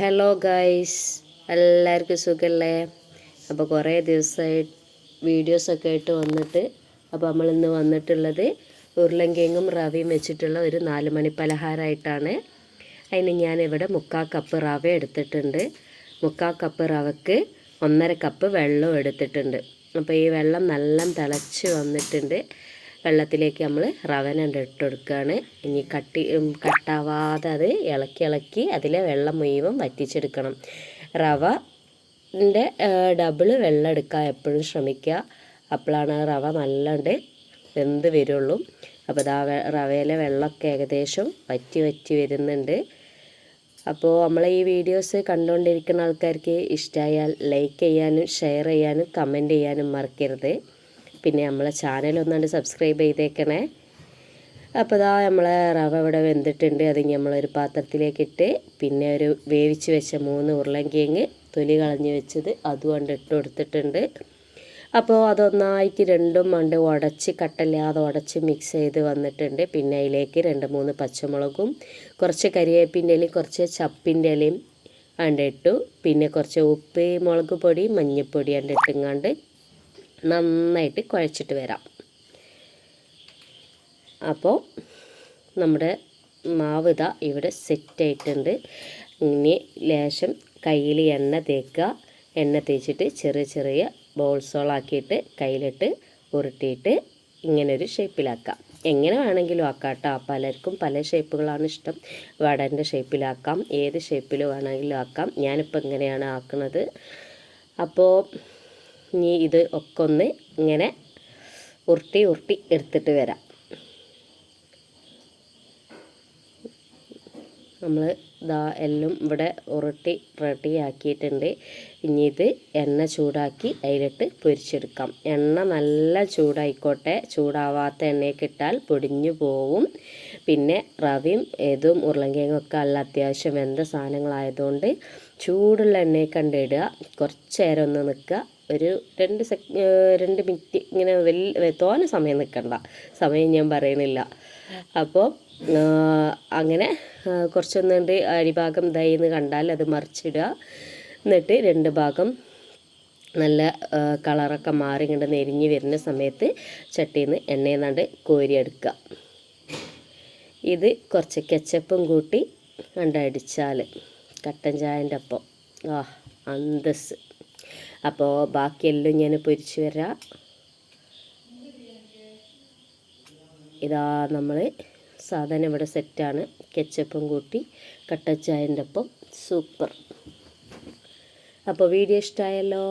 Hello guys എല്ലാവർക്കും സുഖമല്ലേ അപ്പോൾ കുറേ ദിവസമായി വീഡിയോസൊക്കെ ആയിട്ട് വന്നിട്ട് അപ്പോൾ നമ്മൾ ഇന്ന് വന്നിട്ടുള്ളത് ഉരുളങ്കിഴങ്ങും റവയും വെച്ചിട്ടുള്ള ഒരു നാല് മണി പലഹാരമായിട്ടാണ് അതിന് ഞാനിവിടെ മുക്കാൽ കപ്പ് റവ എടുത്തിട്ടുണ്ട്. മുക്കാൽ കപ്പ് റവക്ക് ഒന്നര കപ്പ് വെള്ളം എടുത്തിട്ടുണ്ട്. അപ്പോൾ ഈ വെള്ളം നല്ല തിളച്ച് വന്നിട്ടുണ്ട്. വെള്ളത്തിലേക്ക് നമ്മൾ റവനുണ്ട് ഇട്ട് കൊടുക്കുകയാണ് ഇനി കട്ടി കട്ടാവാതെ അത് ഇളക്കി ഇളക്കി അതിലെ വെള്ളം മുഴുവൻ വറ്റിച്ചെടുക്കണം. റവ ന്റെ ഡബിൾ വെള്ളം എടുക്കാൻ എപ്പോഴും ശ്രമിക്കുക. അപ്പോഴാണ് റവ നല്ലണ്ട് വെന്ത് വരുള്ളൂ. അപ്പോൾ ഇതാ റവയിലെ വെള്ളമൊക്കെ ഏകദേശം വറ്റി വറ്റി വരുന്നുണ്ട്. അപ്പോൾ നമ്മൾ ഈ വീഡിയോസ് കണ്ടുകൊണ്ടിരിക്കുന്ന ആൾക്കാർക്ക് ഇഷ്ടമായാൽ ലൈക്ക് ചെയ്യാനും ഷെയർ ചെയ്യാനും കമന്റ് ചെയ്യാനും മറക്കരുത്. പിന്നെ നമ്മളെ ചാനൽ ഒന്നാണ്ട് സബ്സ്ക്രൈബ് ചെയ്തേക്കണേ. അപ്പോൾ ഇതാ നമ്മളെ റവ ഇവിടെ വെന്തിട്ടുണ്ട്. അത് നമ്മളൊരു പാത്രത്തിലേക്കിട്ട് പിന്നെ ഒരു വേവിച്ച് വെച്ച മൂന്ന് ഉരുളങ്കിഴങ്ങ് തൊലി കളഞ്ഞ് വെച്ചത് അതും കൊണ്ട് ഇട്ട് കൊടുത്തിട്ടുണ്ട്. അപ്പോൾ അതൊന്നായിട്ട് രണ്ടും മണ്ട് ഉടച്ച് കട്ടല്ലാതെ ഉടച്ച് മിക്സ് ചെയ്ത് വന്നിട്ടുണ്ട്. പിന്നെ അതിലേക്ക് രണ്ട് മൂന്ന് പച്ചമുളകും കുറച്ച് കരിവേപ്പിന്റെ ഇലയും കുറച്ച് ചപ്പിന്റെ ഇലയും അണ്ടിട്ടു പിന്നെ കുറച്ച് ഉപ്പ് മുളക് പൊടി മഞ്ഞൾപ്പൊടി അണ്ട് ഇട്ടുങ്ങാണ്ട് നന്നായിട്ട് കുഴച്ചിട്ട് വരാം. അപ്പോൾ നമ്മുടെ മാവ് ഇതാ ഇവിടെ സെറ്റായിട്ടുണ്ട്. ഇനി ലേശം കയ്യിൽ എണ്ണ തേക്കുക. എണ്ണ തേച്ചിട്ട് ചെറിയ ചെറിയ ബോൾസോളാക്കിയിട്ട് കയ്യിലിട്ട് ഉരുട്ടിയിട്ട് ഇങ്ങനൊരു ഷേപ്പിലാക്കാം. എങ്ങനെ വേണമെങ്കിലും ആക്കാം കേട്ടോ പലർക്കും പല ഷേപ്പുകളാണ് ഇഷ്ടം. വടന്റെ ഷേപ്പിലാക്കാം. ഏത് ഷേപ്പിൽ വേണമെങ്കിലും ആക്കാം. ഞാനിപ്പോൾ ഇങ്ങനെയാണ് ആക്കുന്നത്. അപ്പോൾ ഇനി ഇത് ഒക്കെ ഒന്ന് ഇങ്ങനെ ഉരുട്ടി ഉരുട്ടി എടുത്തിട്ട് വരാം. നമ്മൾ ദാ എല്ലാം ഇവിടെ ഉരുട്ടി റെഡിയാക്കിയിട്ടുണ്ട് ഇനി ഇത് എണ്ണ ചൂടാക്കി അതിലിട്ട് പൊരിച്ചെടുക്കാം. എണ്ണ നല്ല ചൂടായിക്കോട്ടെ. ചൂടാവാത്ത എണ്ണയൊക്കെ ഇട്ടാൽ പൊടിഞ്ഞു പോവും. പിന്നെ റവയും ഏതും ഉരുളങ്കിഴങ്ങും ഒക്കെ നല്ല അത്യാവശ്യം വെന്ത സാധനങ്ങളായതുകൊണ്ട് ചൂടുള്ള എണ്ണയെ കണ്ടിടുക കുറച്ച് നേരം ഒന്ന് നിൽക്കുക. ഒരു രണ്ട് സെക് രണ്ട് മിനിറ്റ് ഇങ്ങനെ വലിയ തോനെ സമയം നിൽക്കണ്ട സമയം ഞാൻ പറയുന്നില്ല. അപ്പോൾ അങ്ങനെ കുറച്ചൊന്നുണ്ട് അരിഭാഗം ഇതായി എന്ന് കണ്ടാൽ അത് മറിച്ചിടുക. എന്നിട്ട് രണ്ട് ഭാഗം നല്ല കളറൊക്കെ മാറി ഇങ്ങോട്ട് നെരിഞ്ഞ് വരുന്ന സമയത്ത് ചട്ടിയിൽ നിന്ന് എണ്ണയെന്നാണ്ട് കോരിയെടുക്കുക ഇത് കുറച്ച് കെച്ചപ്പും കൂട്ടി കണ്ടടിച്ചാൽ കട്ടൻ ചായന്റെ ഒപ്പം. ആ അന്തസ് അപ്പോൾ ബാക്കിയെല്ലാം ഞാൻ പൊരിച്ച് വരാം. ഇതാ നമ്മൾ സാധനം ഇവിടെ സെറ്റാണ്. കെച്ചപ്പും കൂട്ടി കട്ടച്ചായന്റെ ഒപ്പം. സൂപ്പർ. അപ്പോൾ വീഡിയോ ഇഷ്ടമായല്ലോ